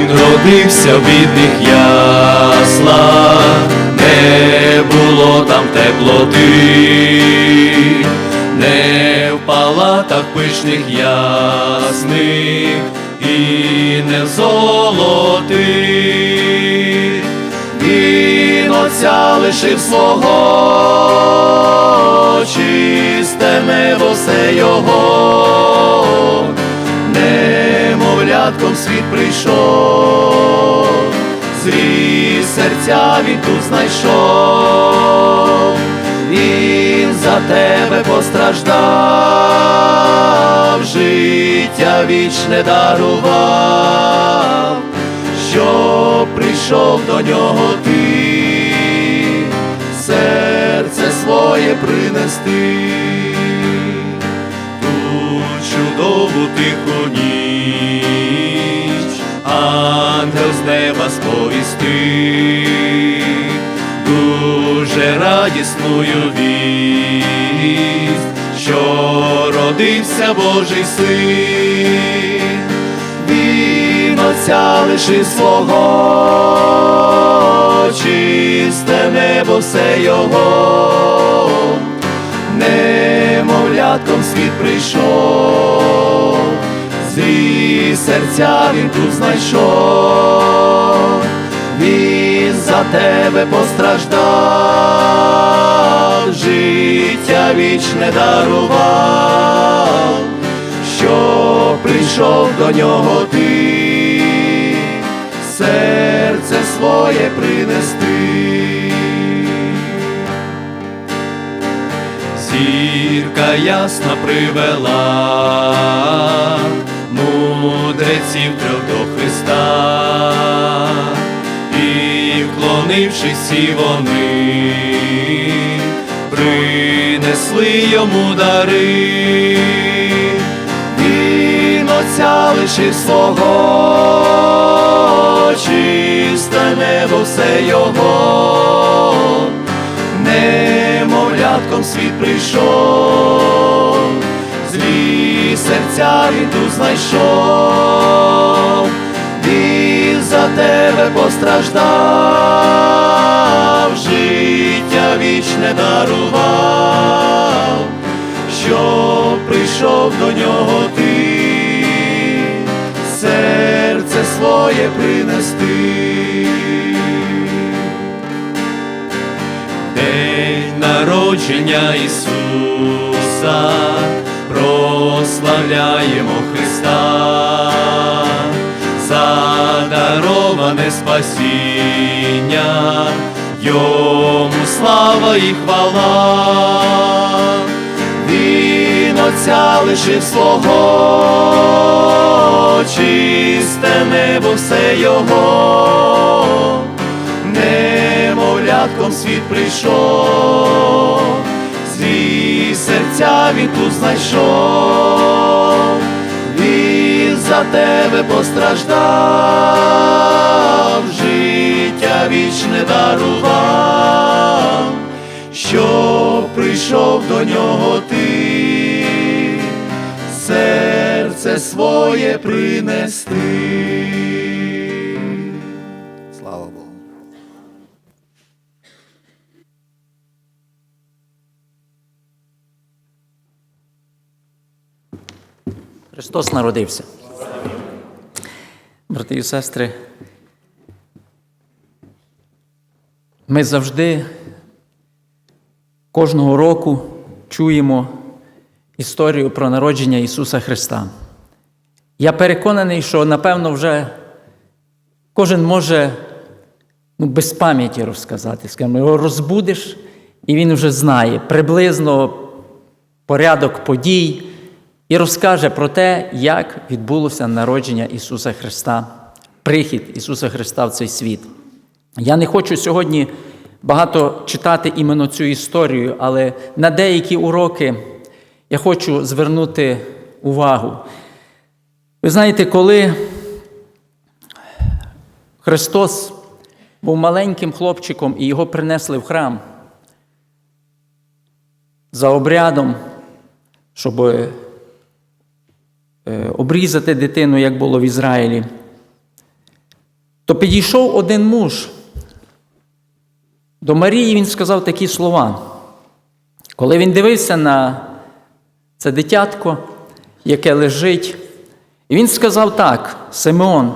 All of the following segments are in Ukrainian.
Він родився в бідних яслах, не було там теплоти, не в палатах пишних ясних і не в золотих. Він отця лишив свого, чисте небо все його, немовлятком світ прийшов, зрі серця він тут знайшов, він за тебе постраждав, життя вічне дарував, що прийшов до нього ти, серце своє принести. Чудову тиху ангел з неба сповісти, дуже радісною вість, що родився Божий син, він отця лишив свого, чисте небо все його. Немовлятком світ прийшов, зрі серця він тут знайшов, він за тебе постраждав, життя вічне дарував, що прийшов до нього ти, серце своє принести. Зірка ясна привела мудреців трьох до Христа, і вклонившись всі вони, принесли йому дари, він отця лишив свого, чисте небо все його. Немовлятком світ прийшов, серця він тут знайшов, він за тебе постраждав, життя вічне дарував, що прийшов до нього ти, серце своє принести. День народження Ісуса, прославляємо Христа, задароване спасіння, Йому слава і хвала, Він Отця лишив свого, чисте небо все Його. Немовлятком світ прийшов, серця він тут знайшов, він за тебе постраждав, життя вічне дарував, що прийшов до нього ти, серце своє принести. Христос народився. Брати і сестри, ми завжди кожного року чуємо історію про народження Ісуса Христа. Я переконаний, що напевно вже кожен може ну, без пам'яті розказати. Скажімо, його розбудиш, і він вже знає приблизно порядок подій і розкаже про те, як відбулося народження Ісуса Христа, прихід Ісуса Христа в цей світ. Я не хочу сьогодні багато читати іменно цю історію, але на деякі уроки я хочу звернути увагу. Ви знаєте, коли Христос був маленьким хлопчиком і його принесли в храм за обрядом, щоб обрізати дитину, як було в Ізраїлі. то підійшов один муж до Марії, він сказав такі слова. Коли він дивився на це дитятко, яке лежить, і він сказав так: Симеон,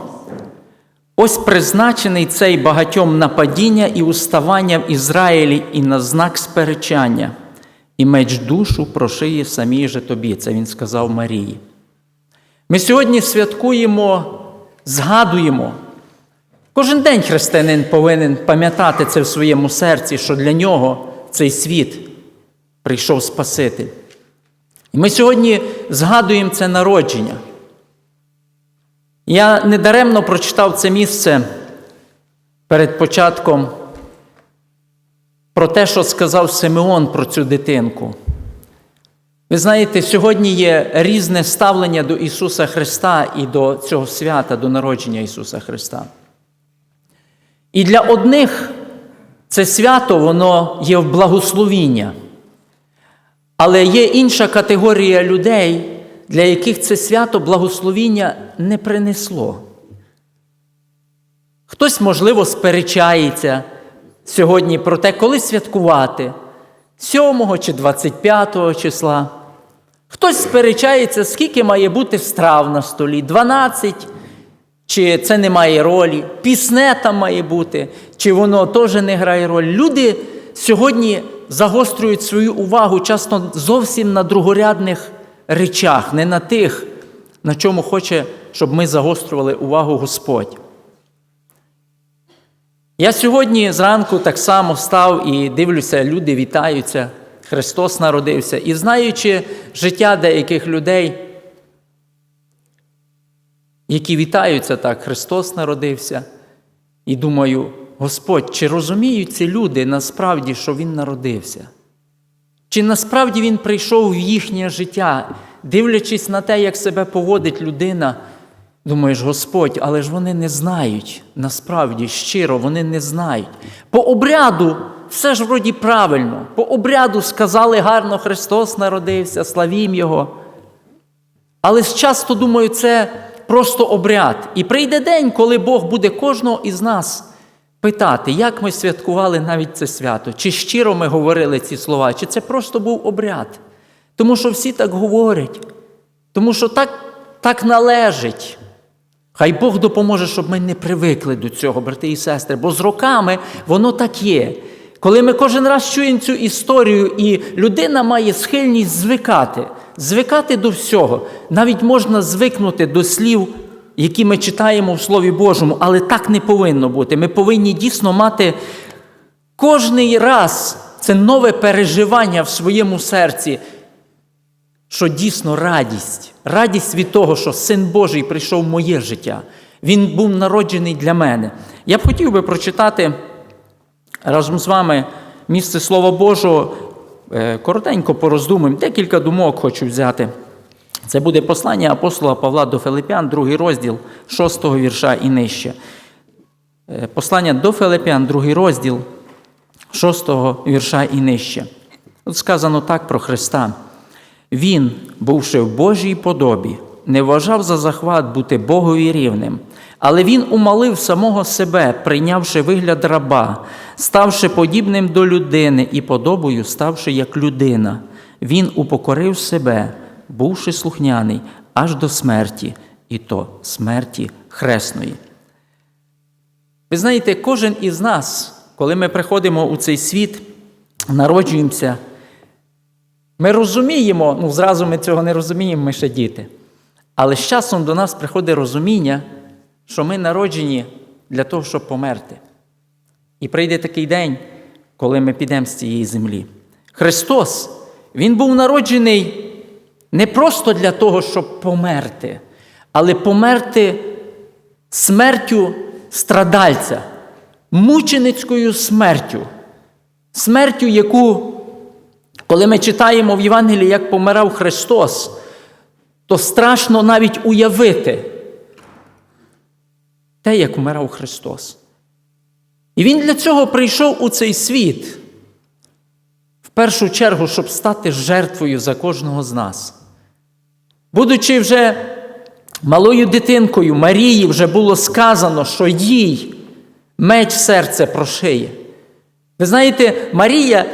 ось призначений цей багатьом нападіння і уставання в Ізраїлі і на знак сперечання, і меч душу прошиє самій же тобі. Це він сказав Марії. Ми сьогодні святкуємо, згадуємо. Кожен день християнин повинен пам'ятати це в своєму серці, що для нього цей світ прийшов Спаситель. І ми сьогодні згадуємо це народження. Я недаремно прочитав це місце перед початком про те, що сказав Симеон про цю дитинку. Ви знаєте, сьогодні є різне ставлення до Ісуса Христа і до цього свята, до народження Ісуса Христа. І для одних це свято, воно є в благословіння. Але є інша категорія людей, для яких це свято благословіння не принесло. Хтось, можливо, сперечається сьогодні про те, коли святкувати 7 чи 25 числа. Хтось сперечається, скільки має бути страв на столі, 12, чи це не має ролі, пісне там має бути, чи воно теж не грає роль. Люди сьогодні загострюють свою увагу часто зовсім на другорядних речах, не на тих, на чому хоче, щоб ми загострювали увагу Господь. Я сьогодні зранку так само став і дивлюся, люди вітаються, Христос народився. І знаючи життя деяких людей, які вітаються так, Христос народився, і думаю, Господь, чи розуміють ці люди насправді, що Він народився? Чи насправді Він прийшов в їхнє життя, дивлячись на те, як себе поводить людина, думаєш, Господь, але ж вони не знають, насправді, щиро, вони не знають. По обряду все ж вроді правильно, по обряду сказали гарно, Христос народився, славім Його. Але часто думаю, це просто обряд. І прийде день, коли Бог буде кожного із нас питати, як ми святкували навіть це свято, чи щиро ми говорили ці слова, чи це просто був обряд. Тому що всі так говорять, тому що так, так належить. Хай Бог допоможе, щоб ми не привикли до цього, брати і сестри, бо з роками воно так є. Коли ми кожен раз чуємо цю історію, і людина має схильність звикати, звикати до всього. Навіть можна звикнути до слів, які ми читаємо в Слові Божому, але так не повинно бути. Ми повинні дійсно мати кожний раз це нове переживання в своєму серці, що дійсно радість, радість від того, що Син Божий прийшов в моє життя. Він був народжений для мене. Я б хотів би прочитати разом з вами місце Слова Божого. Е, Коротенько пороздумуємо, декілька думок хочу взяти. Це буде послання апостола Павла до Филипян, другий розділ, шостого вірша і нижче. Е, Послання до Филипян, другий розділ, шостого вірша і нижче. Тут сказано так про Христа. Він, бувши в Божій подобі, не вважав за захват бути Богові рівним, але він умалив самого себе, прийнявши вигляд раба, ставши подібним до людини і подобою, ставши як людина. Він упокорив себе, бувши слухняний аж до смерті, і то смерті хресної. Ви знаєте, кожен із нас, коли ми приходимо у цей світ, народжуємося, ми розуміємо, ну зразу ми цього не розуміємо, ми ще діти. Але з часом до нас приходить розуміння, що ми народжені для того, щоб померти. І прийде такий день, коли ми підемо з цієї землі. Христос, Він був народжений не просто для того, щоб померти, але померти смертю страдальця, мученицькою смертю, смертю, яку коли ми читаємо в Євангелії, як помирав Христос, то страшно навіть уявити те, як вмирав Христос. І Він для цього прийшов у цей світ, в першу чергу, щоб стати жертвою за кожного з нас. Будучи вже малою дитинкою Марії вже було сказано, що їй меч серце прошиє. Ви знаєте, Марія,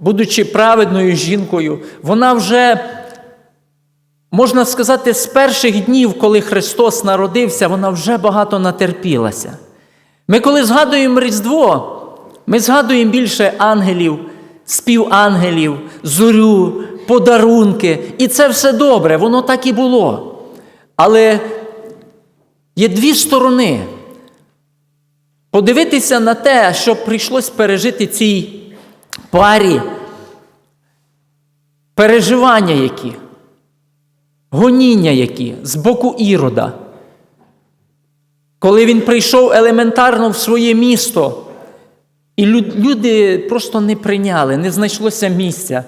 будучи праведною жінкою, вона вже, можна сказати, з перших днів, коли Христос народився, вона вже багато натерпілася. Ми, коли згадуємо Різдво, ми згадуємо більше ангелів, співангелів, зорю, подарунки. І це все добре, воно так і було. Але є дві сторони. Подивитися на те, що прийшлось пережити цій парі, переживання які, гоніння які з боку Ірода. Коли він прийшов елементарно в своє місто, і люди просто не прийняли, не знайшлося місця.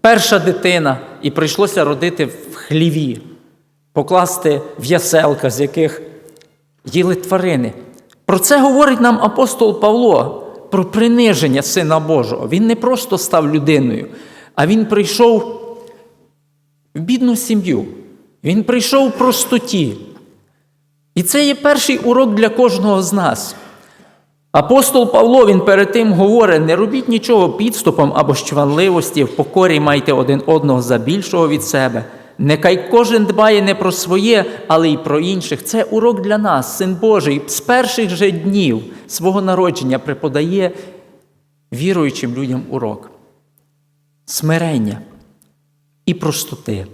Перша дитина, і прийшлося родити в хліві, покласти в яселка, з яких їли тварини. Про це говорить нам апостол Павло, про приниження Сина Божого. Він не просто став людиною, а він прийшов в бідну сім'ю. Він прийшов в простоті. І це є перший урок для кожного з нас. Апостол Павло він перед тим говорить: не робіть нічого підступом або щванливості, в покорі майте один одного за більшого від себе. Нехай кожен дбає не про своє, але й про інших. Це урок для нас, син Божий, з перших же днів свого народження преподає віруючим людям урок. Смирення і простоти.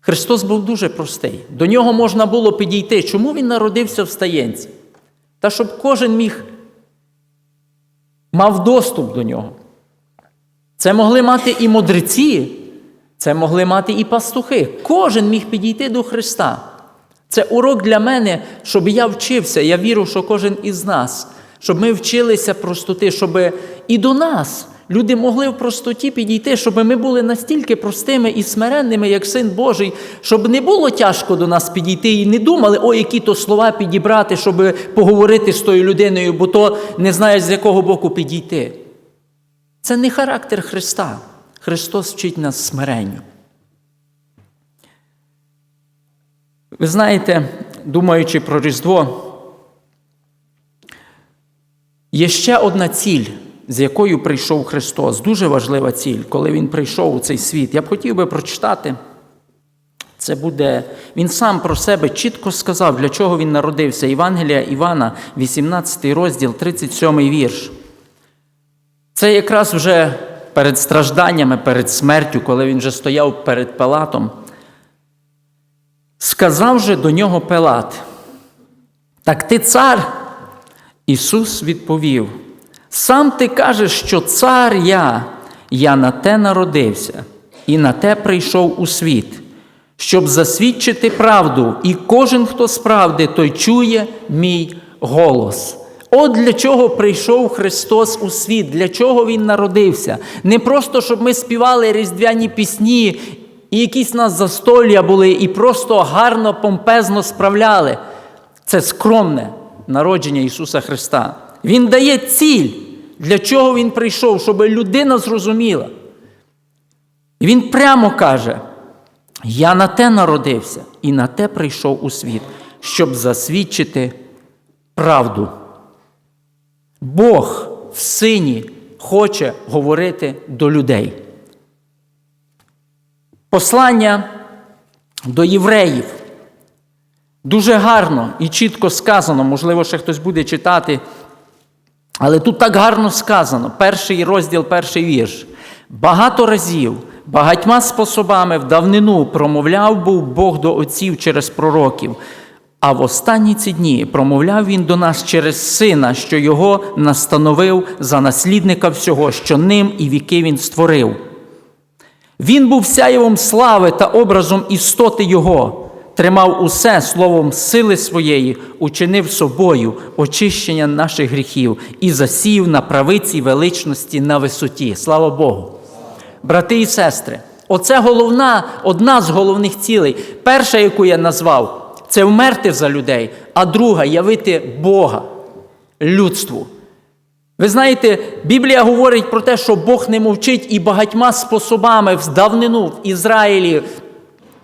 Христос був дуже простий. До нього можна було підійти. Чому він народився в стаєнці? Та щоб кожен міг мав доступ до нього. Це могли мати і мудреці, це могли мати і пастухи. Кожен міг підійти до Христа. Це урок для мене, щоб я вчився. Я вірю, що кожен із нас, щоб ми вчилися простоти, щоб і до нас люди могли в простоті підійти, щоб ми були настільки простими і смиренними, як син Божий, щоб не було тяжко до нас підійти і не думали, о, які то слова підібрати, щоб поговорити з тою людиною, бо то не знаєш, з якого боку підійти. Це не характер Христа. Христос вчить нас смиренню. Ви знаєте, думаючи про Різдво, є ще одна ціль, з якою прийшов Христос. Дуже важлива ціль, коли Він прийшов у цей світ. Я б хотів би прочитати. Це буде, він сам про себе чітко сказав, для чого він народився. Євангелія Івана, 18 розділ, 37 вірш. Це якраз вже перед стражданнями, перед смертю, коли він вже стояв перед Пилатом. Сказав же до нього Пилат, так ти цар? Ісус відповів: Сам ти кажеш, що цар я, я на те народився, і на те прийшов у світ, щоб засвідчити правду, і кожен, хто з правди, той чує мій голос. От для чого прийшов Христос у світ, для чого Він народився. Не просто, щоб ми співали різдвяні пісні, і якісь нас застолля були, і просто гарно, помпезно справляли. Це скромне народження Ісуса Христа. Він дає ціль, для чого Він прийшов, щоб людина зрозуміла. І Він прямо каже: Я на те народився і на те прийшов у світ, щоб засвідчити правду. Бог в сині хоче говорити до людей. Послання до євреїв дуже гарно і чітко сказано, можливо, ще хтось буде читати, але тут так гарно сказано, перший розділ, перший вірш. Багато разів, багатьма способами в давнину промовляв був Бог до отців через пророків. А в останні ці дні промовляв він до нас через сина, що його настановив за наслідника всього, що ним і віки він створив. Він був сяєвом слави та образом істоти Його, тримав усе словом сили своєї, учинив собою очищення наших гріхів і засів на правиці величності на висоті. Слава Богу! Брати і сестри, оце головна, одна з головних цілей. Перша, яку я назвав, це вмерти за людей, а друга явити Бога людству. Ви знаєте, Біблія говорить про те, що Бог не мовчить і багатьма способами в давнину в Ізраїлі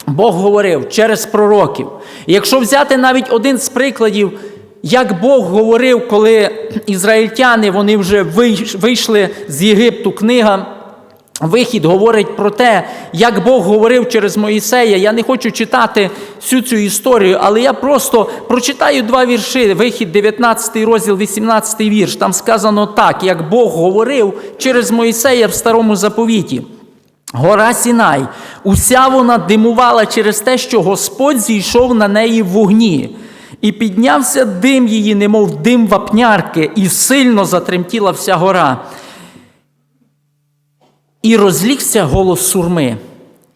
Бог говорив через пророків. Якщо взяти навіть один з прикладів, як Бог говорив, коли ізраїльтяни вони вже вийшли з Єгипту, книга Вихід говорить про те, як Бог говорив через Моїсея. Я не хочу читати всю цю історію, але я просто прочитаю два вірші. Вихід, 19 розділ, 18 вірш. Там сказано так, як Бог говорив через Моїсея в старому заповіті. Гора Сінай, уся вона димувала через те, що Господь зійшов на неї в вогні. І піднявся дим її, немов дим вапнярки, і сильно затремтіла вся гора. І розлігся голос сурми,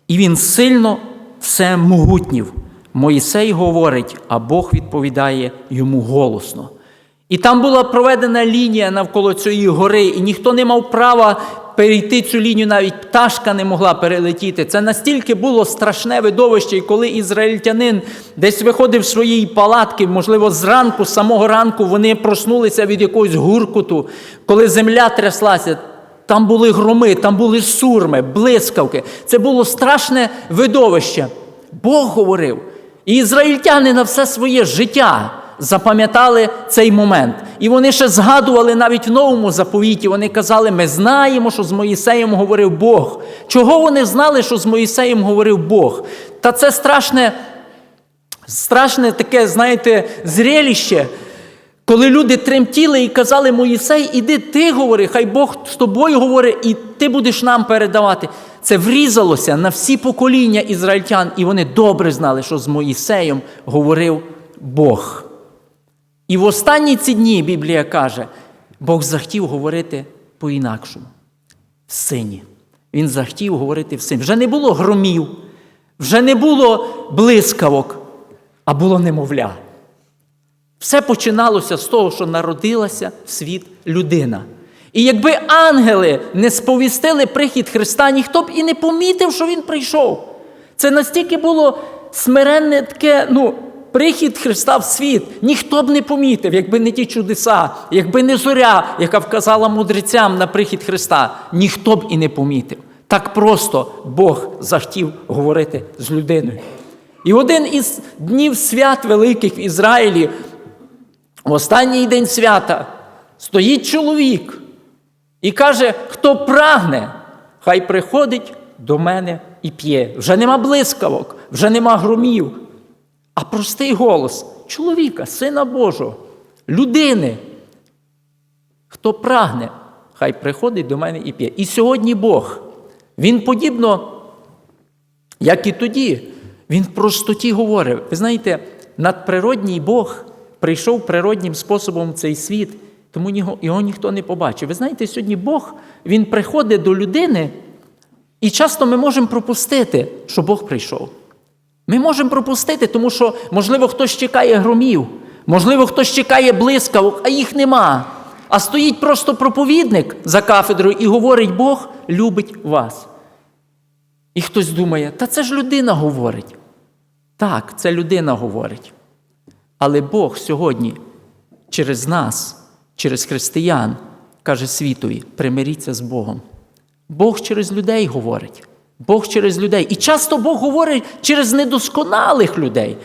і він сильно все могутнів. Моїсей говорить, а Бог відповідає йому голосно. І там була проведена лінія навколо цієї гори, і ніхто не мав права перейти цю лінію, навіть пташка не могла перелетіти. Це настільки було страшне видовище, і коли ізраїльтянин десь виходив з своєї палатки, можливо, зранку, з самого ранку вони проснулися від якогось гуркуту, коли земля тряслася. Там були громи, там були сурми, блискавки. Це було страшне видовище. Бог говорив. І ізраїльтяни на все своє життя запам'ятали цей момент. І вони ще згадували навіть в новому заповіті. Вони казали: ми знаємо, що з Моїсеєм говорив Бог. Чого вони знали, що з Моїсеєм говорив Бог? Та це страшне, страшне таке, знаєте, зреліще. Коли люди тремтіли і казали Моїсей, іди ти говори, хай Бог з тобою говорить, і ти будеш нам передавати. Це врізалося на всі покоління ізраїльтян, і вони добре знали, що з Моїсеєм говорив Бог. І в останні ці дні Біблія каже, Бог захотів говорити по-інакшому. В сині. Він захотів говорити в сині. Вже не було громів, вже не було блискавок, а було немовля. Все починалося з того, що народилася в світ людина. І якби ангели не сповістили прихід Христа, ніхто б і не помітив, що Він прийшов. Це настільки було смиренне таке, ну, прихід Христа в світ. Ніхто б не помітив, якби не ті чудеса, якби не зоря, яка вказала мудрецям на прихід Христа, ніхто б і не помітив. Так просто Бог захотів говорити з людиною. І один із днів свят великих в Ізраїлі, в останній день свята, стоїть чоловік і каже: хто прагне, хай приходить до мене і п'є. Вже нема блискавок, вже нема громів, а простий голос чоловіка, сина Божого, людини. Хто прагне, хай приходить до мене і п'є. І сьогодні Бог, Він подібно, як і тоді, він в простоті говорив. Ви знаєте, надприродній Бог прийшов природнім способом в цей світ, тому його, ніхто не побачив. Ви знаєте, сьогодні Бог він приходить до людини, і часто ми можемо пропустити, що Бог прийшов. Ми можемо пропустити, тому що, можливо, хтось чекає громів, можливо, хтось чекає блискавок, а їх нема. А стоїть просто проповідник за кафедрою і говорить, Бог любить вас. І хтось думає, та це ж людина говорить. Так, це людина говорить. Але Бог сьогодні через нас, через християн, каже світові, примиріться з Богом. Бог через людей говорить. Бог через людей. І часто Бог говорить через недосконалих людей.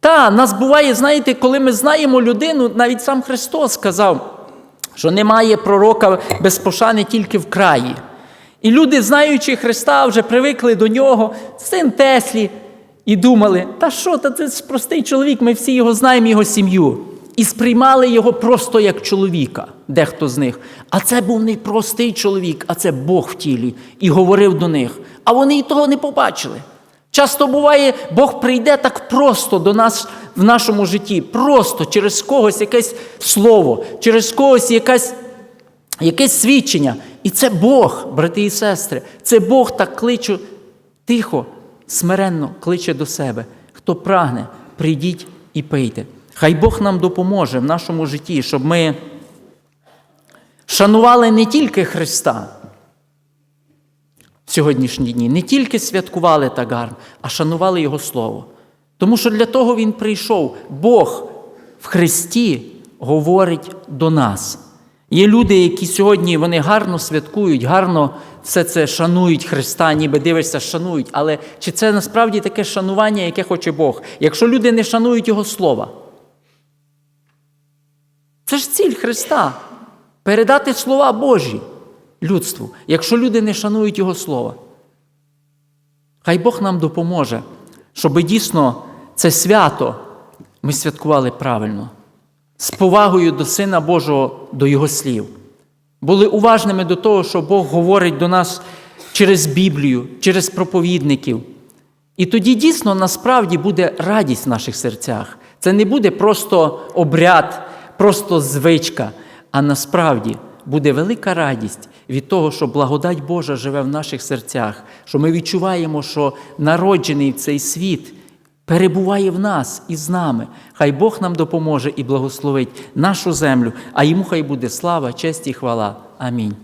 Та, нас буває, знаєте, коли ми знаємо людину, навіть сам Христос сказав, що немає пророка без пошани тільки в краї. І люди, знаючи Христа, вже привикли до нього, син Теслі, і думали, та що, та це простий чоловік, ми всі його знаємо, його сім'ю. І сприймали його просто як чоловіка, дехто з них. А це був не простий чоловік, а це Бог в тілі, і говорив до них. А вони і того не побачили. Часто буває, Бог прийде так просто до нас в нашому житті, просто через когось якесь слово, через когось якась якесь свідчення. І це Бог, брати і сестри, це Бог так кличе тихо, смиренно кличе до себе. Хто прагне, прийдіть і пийте. Хай Бог нам допоможе в нашому житті, щоб ми шанували не тільки Христа в сьогоднішні дні, не тільки святкували так гарно, а шанували Його Слово. Тому що для того Він прийшов. Бог в Христі говорить до нас. Є люди, які сьогодні вони гарно святкують, гарно все це шанують Христа, ніби дивишся, шанують. Але чи це насправді таке шанування, яке хоче Бог? Якщо люди не шанують Його слова? Це ж ціль Христа передати слова Божі людству, якщо люди не шанують Його слова. Хай Бог нам допоможе, щоб дійсно це свято ми святкували правильно, з повагою до Сина Божого, до Його слів. Були уважними до того, що Бог говорить до нас через Біблію, через проповідників. І тоді дійсно насправді буде радість в наших серцях. Це не буде просто обряд, просто звичка, а насправді буде велика радість від того, що благодать Божа живе в наших серцях, що ми відчуваємо, що народжений в цей світ перебуває в нас і з нами. Хай Бог нам допоможе і благословить нашу землю, а йому хай буде слава, честь і хвала. Амінь.